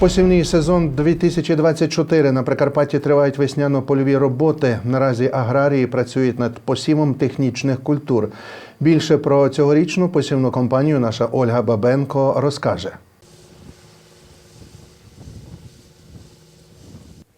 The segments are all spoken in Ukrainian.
Посівний сезон 2024 на Прикарпатті тривають весняно-польові роботи. Наразі аграрії працюють над посівом технічних культур. Більше про цьогорічну посівну кампанію наша Ольга Бабенко розкаже.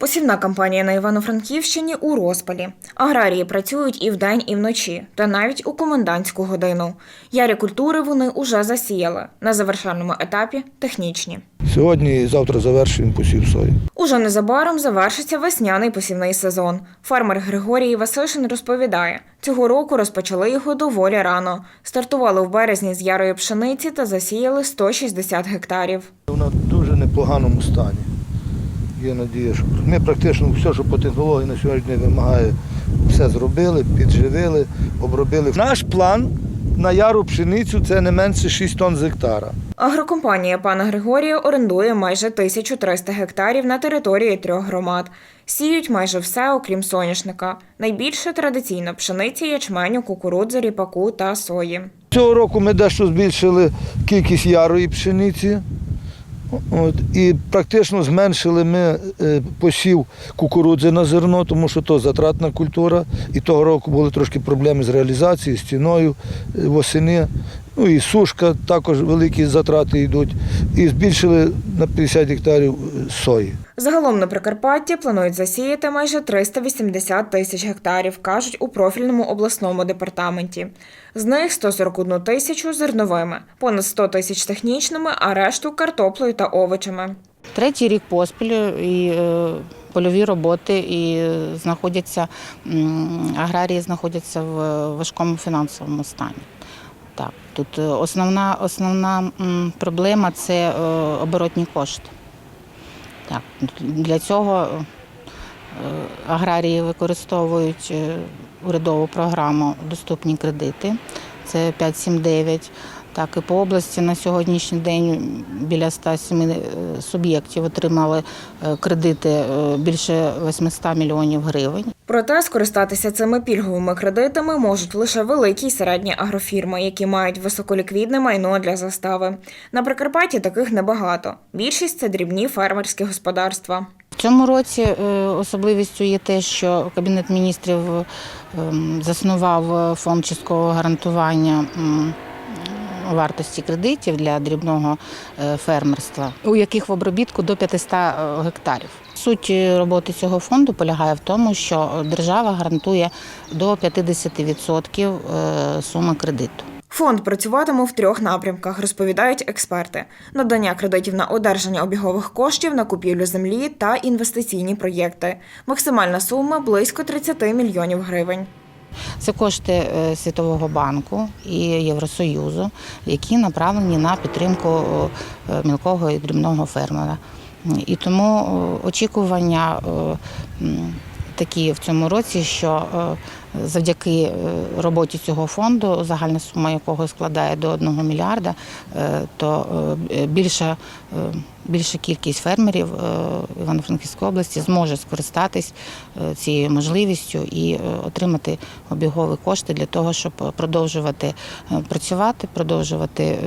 Посівна кампанія на Івано-Франківщині у розпалі. Аграрії працюють і вдень, і вночі, та навіть у комендантську годину. Ярі культури вони уже засіяли. На завершальному етапі технічні. Сьогодні і завтра завершуємо посів сої. Уже незабаром завершиться весняний посівний сезон. Фермер Григорій Васишин розповідає, цього року розпочали його доволі рано. Стартували в березні з ярої пшениці та засіяли 160 гектарів. Вона в дуже непоганому стані. Є надія, що ми практично все, що по технології на сьогодні вимагає, все зробили, підживили, обробили. Наш план на яру пшеницю це не менше 6 тонн з гектара. Агрокомпанія пана Григорія орендує майже 1300 гектарів на території трьох громад. Сіють майже все, окрім соняшника. Найбільше традиційно пшениці, ячменю, кукурудзи, ріпаку та сої. Цього року ми дещо збільшили кількість ярої пшениці. От, і практично зменшили ми е, посів кукурудзи на зерно, тому що то затратна культура. І того року були трошки проблеми з реалізацією, з ціною е, восени. Ну і сушка також великі затрати йдуть. І збільшили на 50 гектарів е, сої. Загалом на Прикарпатті планують засіяти майже 380 тисяч гектарів, кажуть у профільному обласному департаменті. З них 141 тисячу зерновими, понад 100 тисяч технічними, а решту картоплею та овочами. Третій рік поспіль і е, польові роботи і е, знаходяться аграрії знаходяться в важкому фінансовому стані. Так, тут е, основна, основна проблема це е, оборотні кошти. Так, для цього е, аграрії використовують урядову програму Доступні кредити. Це 579. Так, і по області на сьогоднішній день біля 107 е, суб'єктів отримали е, кредити е, більше 800 мільйонів гривень. Проте скористатися цими пільговими кредитами можуть лише великі й середні агрофірми, які мають високоліквідне майно для застави. На Прикарпатті таких небагато. Більшість це дрібні фермерські господарства. В цьому році особливістю є те, що Кабінет міністрів ем, заснував фонд часткового гарантування вартості кредитів для дрібного е, фермерства, у яких в обробітку до 500 гектарів. Суть е, роботи цього фонду полягає в тому, що держава гарантує до 50% е, суми кредиту. Фонд працюватиме в трьох напрямках, розповідають експерти: надання кредитів на одержання обігових коштів на купівлю землі та інвестиційні проєкти. Максимальна сума близько 30 мільйонів гривень. Це кошти е, Світового банку і Євросоюзу, які направлені на підтримку е, мілкого і дрібного фермера. І тому е, очікування такі в цьому році, що е, завдяки е, роботі цього фонду, загальна сума якого складає до 1 мільярда, е, то більша, більша кількість фермерів Івано-Франківської області зможе скористатись цією можливістю і отримати обігові кошти для того, щоб продовжувати працювати, продовжувати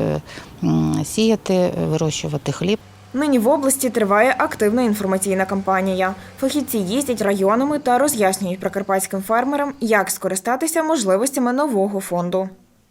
сіяти, вирощувати хліб. Нині в області триває активна інформаційна кампанія. Фахівці їздять районами та роз'яснюють прикарпатським фермерам, як скористатися можливостями нового фонду.